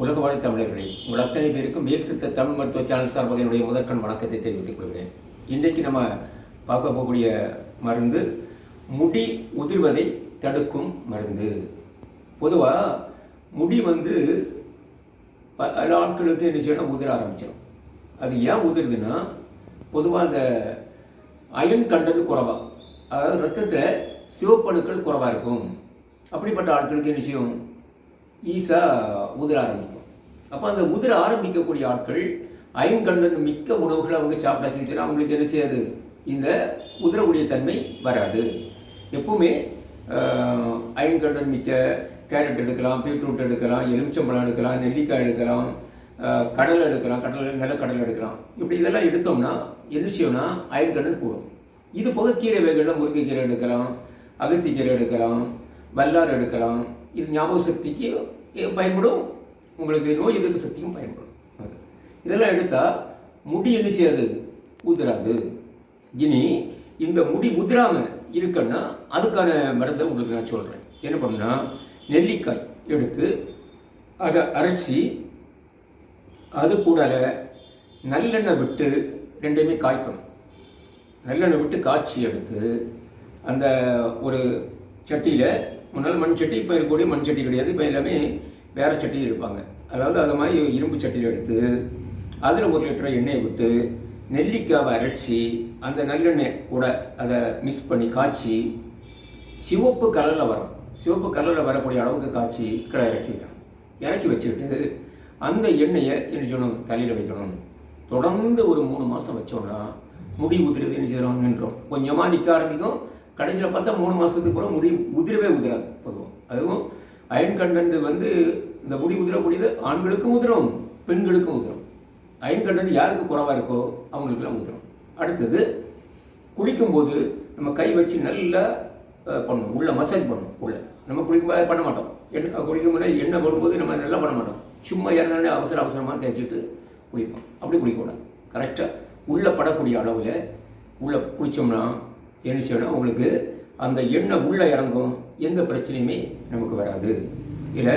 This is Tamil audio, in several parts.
உலக வாழ் தமிழர்களே உங்கள் அத்தனை பேருக்கும் மேல் சித்த தமிழ் மருத்துவ சேனல் சார்பாக முதற்கண் வணக்கத்தை தெரிவித்துக் கொள்கிறேன். இன்றைக்கு நம்ம பார்க்க போகக்கூடிய மருந்து முடி உதிர்வதை தடுக்கும் மருந்து. பொதுவாக முடி வந்து பல ஆட்களுக்கு என்ன செய்யணும்? உதிர ஆரம்பிச்சிடும் அது ஏன் உதிருதுன்னா பொதுவாக அந்த அயன் கண்டது குறைவா. அதாவது ரத்தத்தில் சிவப்பணுக்கள் குறைவாக இருக்கும். அப்படிப்பட்ட ஆட்களுக்கு என்ன செய்யும்? ஈஸாக உதிர ஆரம்பிக்கும். அப்போ அந்த உதிர ஆரம்பிக்கக்கூடிய ஆட்கள் அயன்கண்டன் மிக்க உணவுகளை அவங்க சாப்பிட்டா அவங்களுக்கு என்ன செய்யாது? இந்த உதிரக்கூடிய தன்மை வராது. எப்பவுமே அயன்கண்டன் மிக்க கேரட் எடுக்கலாம் பீட்ரூட் எடுக்கலாம் எலுமிச்சம்பழம் எடுக்கலாம் நெல்லிக்காய் எடுக்கலாம் கடலை எடுக்கலாம் கடலை நிலக்கடலை எடுக்கலாம். இப்படி இதெல்லாம் எடுத்தோம்னா என்ன செய்யணும்னா அயன்கண்டன் கூடும். இது போக கீரை வகைகளில் முருங்கைக்கீரை எடுக்கலாம் அகத்திக்கீரை எடுக்கலாம் வல்லார் எடுக்கலாம் இது ஞாபக சக்திக்கு பயன்படும் உங்களுக்கு நோய் எதிர்ப்பு சக்திக்கும் பயன்படும். இதெல்லாம் எடுத்தால் முடி என்ன செய்யாது? உதிராது. இனி இந்த முடி உதிராமல் இருக்குன்னா அதுக்கான மருந்தை உங்களுக்கு நான் சொல்கிறேன் என்ன பண்ணுன்னா நெல்லிக்காய் எடுத்து அதை அரைச்சி அது கூட நல்லெண்ணெய் விட்டு ரெண்டையுமே காய்க்கணும். நல்லெண்ணெய் விட்டு காய்ச்சி எடுத்து அந்த ஒரு சட்டியில் முன்னால் மண் சட்டி இப்போ இருக்கக்கூடிய மண் சட்டி கிடையாது. இப்போ எல்லாமே வேறு சட்டியும் இருப்பாங்க அதாவது அது மாதிரி இரும்பு சட்டியில் எடுத்து அதில் ஒரு லிட்டர் எண்ணெயை விட்டு நெல்லிக்காவை அரைச்சி அந்த நல்லெண்ணெய் கூட அதை மிக்ஸ் பண்ணி காய்ச்சி சிவப்பு கலரில் வரும். சிவப்பு கலரில் வரக்கூடிய அளவுக்கு காய்ச்சி கடை இறக்கி வைக்கணும். இறக்கி வச்சுக்கிட்டு அந்த எண்ணெயை என்ன செய்யணும்? தலையில் வைக்கணும். தொடர்ந்து ஒரு மூணு மாதம் வச்சோன்னா முடி உதிரது என்ன செய்கிறோம் நின்றோம். கொஞ்சமாக நிற்க ஆரம்பிக்கும். கடைசியில் பார்த்தா மூணு மாதத்துக்கு கூட முடி உதிரவே உதிராது பொதுவாக அதுவும் அயன் கண்டன்ட் வந்து இந்த முடி உதிரக்கூடியது ஆண்களுக்கும் உதிரும் பெண்களுக்கும் உதிரும். அயன் கண்டன்ட் யாருக்கு குறைவாக இருக்கோ அவங்களுக்குலாம் உதிரும். அடுத்தது குளிக்கும்போது நம்ம கை வச்சு நல்லா பண்ணணும். உள்ளே மசாஜ் பண்ணணும் உள்ளே. நம்ம குளிக்கும்போது பண்ண மாட்டோம். எண்ணெய் குளிக்கும் போது எண்ணெய் போடும்போது நம்ம நல்லா பண்ண மாட்டோம். சும்மா இறந்தாலே அவசர அவசரமாக தேய்ச்சிட்டு குளிப்போம். அப்படி குளிக்கக்கூடாது. கரெக்டாக உள்ளே படக்கூடிய அளவில் உள்ளே குளித்தோம்னா என்ன செய்யணும்? உங்களுக்கு அந்த எண்ணெய் உள்ளே இறங்கும். எந்த பிரச்சனையுமே நமக்கு வராது. இல்லை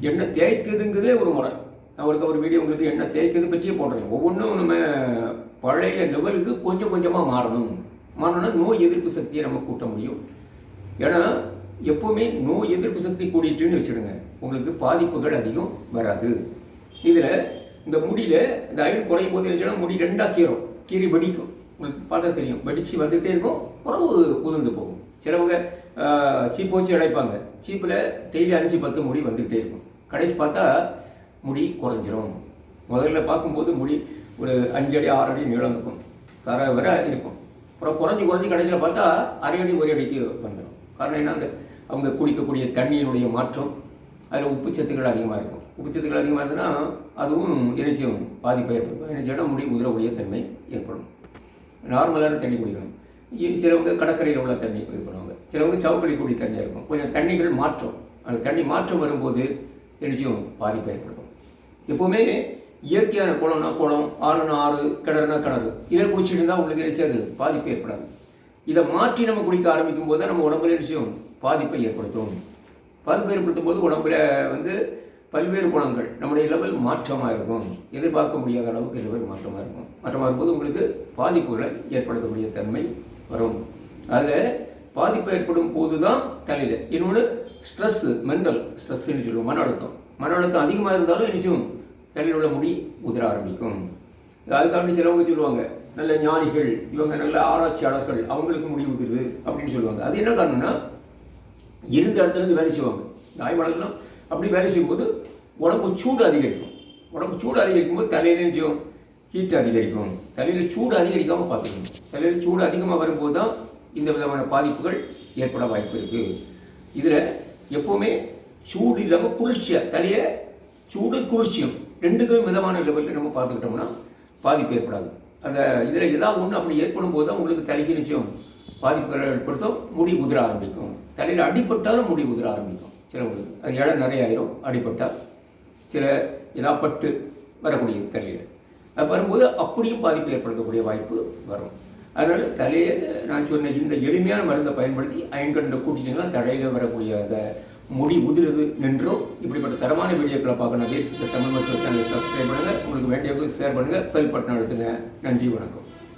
எண்ணெய் தேய்க்குதுங்கிறதே ஒரு முறை. நான் ஒரு ஒரு வீடியோ உங்களுக்கு எண்ணெய் தேய்க்கிறது பற்றியே போடுறேன். ஒவ்வொன்றும் நம்ம பழைய லெவலுக்கு கொஞ்சம் கொஞ்சமாக மாறணும். மாறணும்னா நோய் எதிர்ப்பு சக்தியை நம்ம கூட்ட முடியும். ஏன்னா எப்போவுமே நோய் எதிர்ப்பு சக்தி கூடிட்டுன்னு வச்சுடுங்க உங்களுக்கு பாதிப்புகள் அதிகம் வராது. இதில் இந்த முடியில இந்த அயன் குறையும் போது என்ன முடி ரெண்டாக கீறும். கீறி வெடிக்கும். உங்களுக்கு பார்த்தா தெரியும். வெடிச்சு வந்துகிட்டே இருக்கும். உறவு உதிர்ந்து போகும். சிலவங்க சீப்பு வச்சு அடைப்பாங்க சீப்பில் டெய்லி அஞ்சு பத்து முடி வந்துக்கிட்டே இருக்கும். கடைசி பார்த்தா முடி குறைஞ்சிரும். முதல்ல பார்க்கும்போது முடி ஒரு அஞ்சு அடி ஆறு அடி நீளம் இருக்கும். தர வர இருக்கும். அப்புறம் குறைஞ்சி குறைஞ்சி கடைசியில் பார்த்தா அரை அடி ஒரு அடிக்கு வந்துடும் காரணம் என்ன? அந்த அவங்க குடிக்கக்கூடிய தண்ணியினுடைய மாற்றம். அதில் உப்பு சத்துக்கள் அதிகமாக இருக்கும். உப்பு சத்துக்கள் அதிகமாக இருந்ததுன்னா அதுவும் இறைச்சியும் பாதிப்பை ஏற்படுத்தும். இறைச்சியோட முடி உதிரக்கூடிய தன்மை ஏற்படும். நார்மலான தண்ணி குடிக்கணும். இது சிலவங்க கடற்கரையில் உள்ள தண்ணி இது பண்ணுவாங்க சிலவங்க சவுக்கடி கூடிய தண்ணியாக இருக்கும். கொஞ்சம் தண்ணிகள் மாற்றம். அந்த தண்ணி மாற்றம் வரும்போது இறைச்சியும் பாதிப்பு ஏற்படுத்தும். எப்போவுமே இயற்கையான குளம்னா குளம் ஆறுனா ஆறு கிணறுனா கிணறு. இதில் குடிச்சிட்டு இருந்தால் உங்களுக்கு என்ன பாதிப்பு ஏற்படாது. இதை மாற்றி நம்ம குடிக்க ஆரம்பிக்கும் போது தான் நம்ம உடம்புல என்ன பாதிப்பை ஏற்படுத்தும். பாதிப்பை ஏற்படுத்தும் போது உடம்புல வந்து பல்வேறு குணங்கள். நம்முடைய லெவல் மாற்றமாக இருக்கும். எதிர்பார்க்க முடியாத அளவுக்கு லெவல் மாற்றமாக இருக்கும். மாற்றமாக இருக்கும்போது உங்களுக்கு பாதிப்புகளை ஏற்படுத்தக்கூடிய தன்மை வரும். அதில் பாதிப்பு ஏற்படும் போது தான் தலையில் இன்னொன்று ஸ்ட்ரெஸ்ஸு மென்டல் ஸ்ட்ரெஸ்ஸுன்னு சொல்லுவோம். மன அழுத்தம். மன அழுத்தம் அதிகமாக இருந்தாலும் நிச்சயம் தலையில் உள்ள முடி உதிர ஆரம்பிக்கும். அதுக்காண்டி சிலவங்க சொல்லுவாங்க நல்ல ஞானிகள் இவங்க நல்ல ஆராய்ச்சியாளர்கள் அவங்களுக்கு முடி உதிருது அப்படின்னு சொல்லுவாங்க. அது என்ன காரணம்னா இருந்த இடத்துல இருந்து வேலை செய்வாங்க. தாய் ஆய்வாளர்கள்லாம் அப்படி வேலை செய்யும்போது உடம்பு சூடு அதிகரிக்கும். உடம்பு சூடு அதிகரிக்கும் போது தலையில செய்யும்? ஹீட் அதிகரிக்கும். தலையில் சூடு அதிகரிக்காமல் பார்த்துக்கணும். தலையில் சூடு அதிகமாக வரும்போது தான் இந்த விதமான பாதிப்புகள் ஏற்பட வாய்ப்பு இருக்குது இதில் எப்போவுமே சூடு இல்லாமல் குளிர்ச்சியாக தலையை சூடு குளிர்ச்சியும் ரெண்டுக்கும் விதமான லெவலில் நம்ம பார்த்துக்கிட்டோம்னா பாதிப்பு ஏற்படாது. அந்த இதில் ஏதாவது ஒன்று அப்படி ஏற்படும் போது தான் உங்களுக்கு தலைக்கு நிச்சயம் பாதிப்புகளை ஏற்படுத்தும். முடி உதிர ஆரம்பிக்கும். தலையில் அடிப்பட்டாலும் முடி உதிர ஆரம்பிக்கும். சில அது இடம் நிறைய ஆயிரும் அடிபட்டால் சில ஏதாவது பட்டு வரக்கூடிய தலையில் அது வரும்போது அப்படியும் பாதிப்பு ஏற்படுத்தக்கூடிய வாய்ப்பு வரும். அதனால் தலையை நான் சொன்ன இந்த எளிமையான மருந்தை பயன்படுத்தி அயன்கண்ட கூட்டிட்டீங்கன்னா தலையில் வரக்கூடிய அந்த முடி உதிருது நின்றோம் இப்படிப்பட்ட தரமான வீடியோக்களை பார்க்கணும். தமிழ் மருத்துவ சேனலை சப்ஸ்கிரைப் பண்ணுங்கள் உங்களுக்கு வேண்டியவங்களுக்கு ஷேர் பண்ணுங்கள் பெல் பட்டன் அழுத்துங்க. நன்றி வணக்கம்.